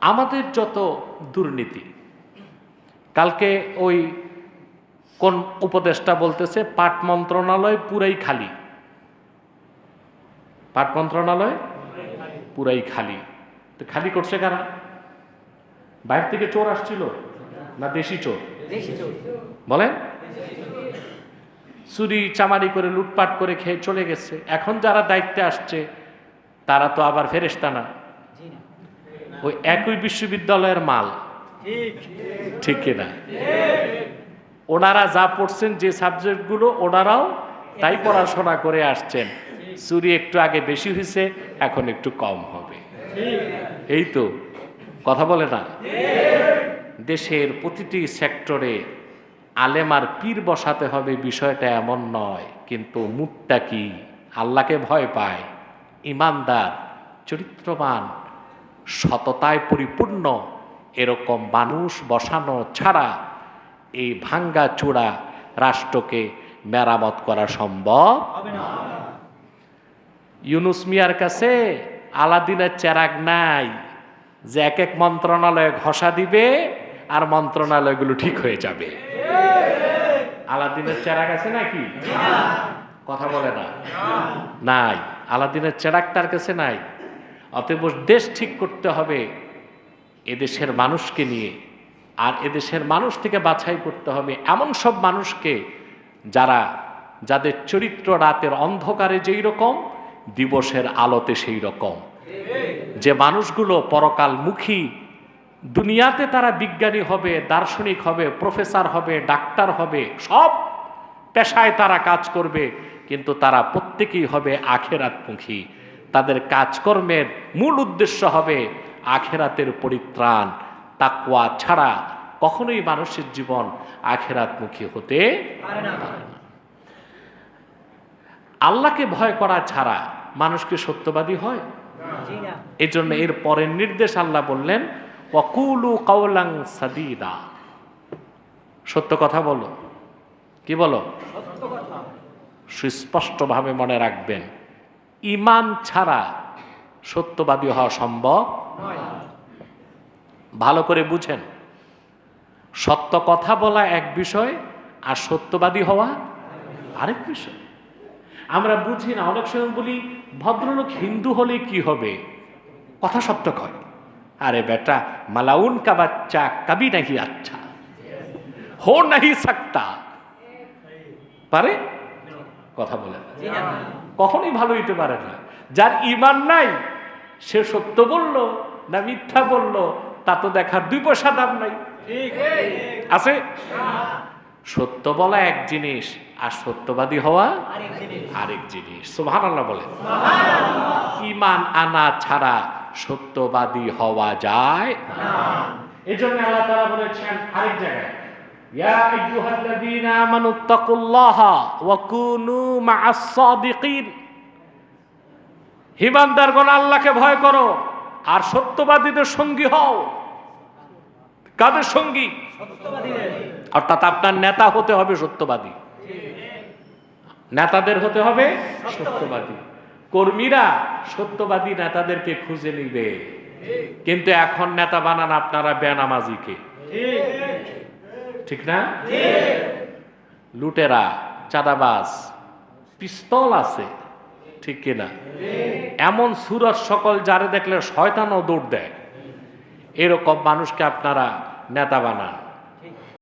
আমাদের যত দুর্নীতি কালকে ওই কোন উপদেষ্টা বলতেছে পাট মন্ত্রণালয় পুরাই খালি। পাট মন্ত্রণালয় পুরাই খালি। তো খালি করছে কারা? বাইরে থেকে চোর আসছিল না দেশি চোর? বলেন? চুরি চামারি করে লুটপাট করে খেয়ে চলে গেছে। এখন যারা দায়িত্বে আসছে তারা তো আবার ফেরেস্তা না। ওই একই বিশ্ববিদ্যালয়ের মাল। ঠিক। কিনা? ওনারা যা পড়ছেন যে সাবজেক্টগুলো ওনারাও তাই পড়াশোনা করে আসছেন। চুরি একটু আগে বেশি হয়েছে এখন একটু কম হবে। এই তো কথা বলে না? দেশের প্রতিটি সেক্টরে আলেমার পীর বসাতে হবে বিষয়টা এমন নয় কিন্তু মুখটা কি আল্লাহকে ভয় পায়? ইমানদার চরিত্রবান সততায় পরিপূর্ণ এরকম মানুষ বসানো ছাড়া এই ভাঙ্গা চূড়া রাষ্ট্রকে মেরামত করা সম্ভব? ইউনুস মিয়ার কাছে আলাদিনের চেরাগ নাই যে এক এক মন্ত্রণালয়ে ঘষা দিবে আর মন্ত্রণালয়গুলো ঠিক হয়ে যাবে। আলাদিনের চেরাগ আছে নাকি? কথা বলে না। নাই। আলাদিনের চেরাগ তার কাছে নাই। অতএব দেশ ঠিক করতে হবে এদেশের মানুষকে নিয়ে। আর এদেশের মানুষ থেকে বাছাই করতে হবে এমন সব মানুষকে যারা, যাদের চরিত্র রাতের অন্ধকারে যেই রকম, দিবসের আলোতে সেই রকম। যে মানুষগুলো পরকালমুখী, দুনিয়াতে তারা বিজ্ঞানী হবে, দার্শনিক হবে, প্রফেসর হবে, ডাক্তার হবে, সব পেশায় তারা কাজ করবে, কিন্তু তারা প্রত্যেকেই হবে আখেরাতমুখী। তাদের কাজকর্মের মূল উদ্দেশ্য হবে আখেরাতের পরিত্রাণ। তাকুয়া ছাড়া কখনোই মানুষের জীবন আখেরাতমুখী হতে পারে না। আল্লাহকে ভয় করা ছাড়া মানুষকে সত্যবাদী হয়? এই জন্য এর পরের নির্দেশ আল্লাহ বললেন ওয়াকুলু কাউলাং সাদিদা। সত্য কথা বলো। কি বলো? সুস্পষ্টভাবে মনে রাখবেন। ইমান ছাড়া সত্যবাদী হওয়া সম্ভব? ভালো করে বুঝেন। সত্য কথা বলা এক বিষয় আর সত্যবাদী হওয়া আরেক বিষয়। আমরা বুঝি না, অনেক সময় বলি, ভদ্রলোক হিন্দু হলে কি হবে? কথা সত্য কয়। আরে বেটা, মালাউন কা বাচ্চা কাবি নাহি আচ্ছা। হো নাহি সাকতা। পারে? কথা বলে। কখনোই ভালো হইতে পারে না। যার ইমান নাই সে সত্য বলল না মিথ্যা বলল তা তো দেখার দুই পয়সা দাম নাই। আছে? সত্য বলা এক জিনিস আর সত্যবাদী হওয়া আরেক জিনিস। সোহান আল্লাহ বলে ইমান আনা ছাড়া সত্যবাদী হওয়া যায় এই জন্য আল্লাহ তাআলা বলেছেন আরেক জায়গায় সাদিকিন। হিমানদারগণ আল্লাহকে ভয় করো আর সত্যবাদীদের সঙ্গী হও। কাদের সঙ্গী? অর্থাৎ আপনার নেতা হতে হবে সত্যবাদী। নেতাদের হতে হবে সত্যবাদী। কর্মীরা সত্যবাদী নেতাদেরকে খুঁজে নিবে। কিন্তু এখন নেতা বানান আপনারা বেনামাজিকে। ঠিক না? লুটেরা, চাঁদাবাজ, পিস্তল আছে, ঠিক কিনা? এমন সুরত সকল যারে দেখলে শয়তানও দৌড় দেয়। এরকম মানুষকে আপনারা নেতা বানান।